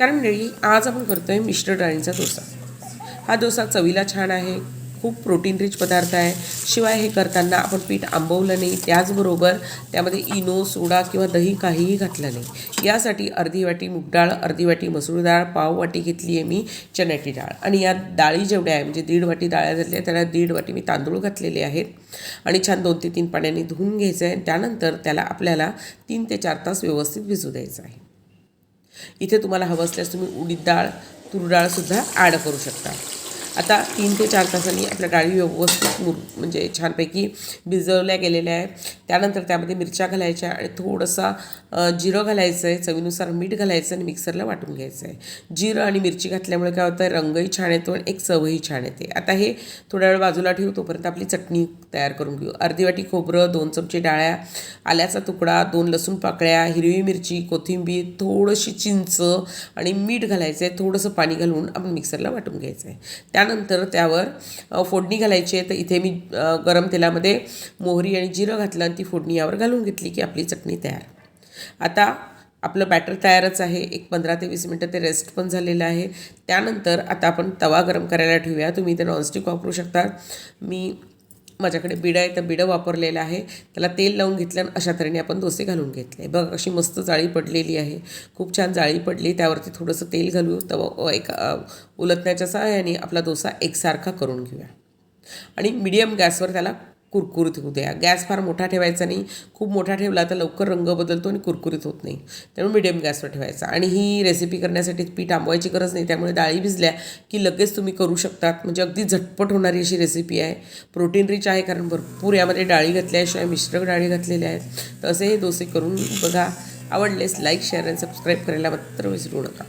कारण मंडळी आज आपण करतो आहे मिश्र डाळींचा डोसा. हा डोसा चवीला छान आहे खूप प्रोटीन रिच पदार्थ आहे. शिवाय हे करताना आपण पीठ आंबवलं नाही त्याचबरोबर त्यामध्ये इनो सोडा किंवा दही काहीही घातलं नाही. यासाठी अर्धी वाटी मूग डाळ अर्धी वाटी मसूर डाळ पाव वाटी घेतली आहे मी चण्याची डाळ. आणि या डाळी जेवढ्या आहे म्हणजे दीड वाटी डाळ्या घातल्या त्याला दीड वाटी मी तांदूळ घातलेले आहेत. आणि छान दोन ते तीन पाण्याने धुवून घ्यायचं आहे त्यानंतर त्याला आपल्याला तीन ते चार तास व्यवस्थित भिजू द्यायचं आहे. इथे तुम्हाला हवं असल्यास तुम्ही उडीद डाळ तूर डाळसुद्धा ॲड करू शकता. आता तीन ते चार तासांनी आपल्या डाळी व्यवस्थित मुर म्हणजे छानपैकी भिजवल्या गेलेल्या आहे त्यानंतर त्यामध्ये मिरच्या घालायच्या आणि थोडंसं जिरं घालायचं आहे चवीनुसार मीठ घालायचं आणि मिक्सरला वाटून घ्यायचं आहे जिरं आणि मिरची घातल्यामुळे काय होतं रंगही छान येतो आणि एक चवही छान येते. आता हे थोड्या वेळ बाजूला ठेवू तोपर्यंत आपली चटणी तयार करून घेऊ. अर्धी वाटी खोबरं दोन चमचे डाळ्या आल्याचा तुकडा दोन लसूण पाकळ्या हिरवी मिरची कोथिंबीर थोडीशी चिंच आणि मीठ घालायचं आहे थोडंसं पाणी घालून आपण मिक्सरला वाटून घ्यायचं आहे त्यानंतर त्यावर फोडणी घालायची आहे. तर इथे मी गरम तेलामध्ये मोहरी आणि जिरं घातलं आणि ती फोडणी यावर घालून घेतली की आपली चटणी तयार. आता आपलं बॅटर तयारच आहे. एक पंधरा ते वीस मिनटं ते रेस्ट पण झालेलं आहे. त्यानंतर आता आपण तवा गरम करायला ठेवूया. तुम्ही इथे नॉनस्टिक वापरू शकता. मी माझ्याकडे बिडं आहे तर बिडं वापरलेलं आहे. त्याला तेल लावून घेतलं आणि अशा तऱ्हेने आपण डोसे घालून घेतले. बघ अशी मस्त जाळी पडलेली आहे. खूप छान जाळी पडली. त्यावरती थोडंसं तेल घालू. तव एक उलटण्याच्या सहाय्याने आपला डोसा एकसारखा करून घेऊया. आणि मीडियम गॅसवर त्याला कुरकुरीत होऊ द्या. गॅस फार मोठा ठेवायचा नाही. खूप मोठा ठेवला तर लवकर रंग बदलतो आणि कुरकुरीत होत नाही. त्यामुळे मिडियम गॅसवर ठेवायचा. आणि ही रेसिपी करण्यासाठी पीठ आंबवायची गरज नाही. त्यामुळे डाळी भिजल्या की लगेच तुम्ही करू शकतात. म्हणजे अगदी झटपट होणारी अशी रेसिपी आहे. प्रोटीन रिच आहे कारण भरपूर यामध्ये डाळी घातल्याशिवाय मिश्रक डाळी घातलेल्या आहेत. तर असे हे डोसे करून बघा. आवडलेस लाईक शेअर आणि सबस्क्राईब करायला मात्र विसरू नका.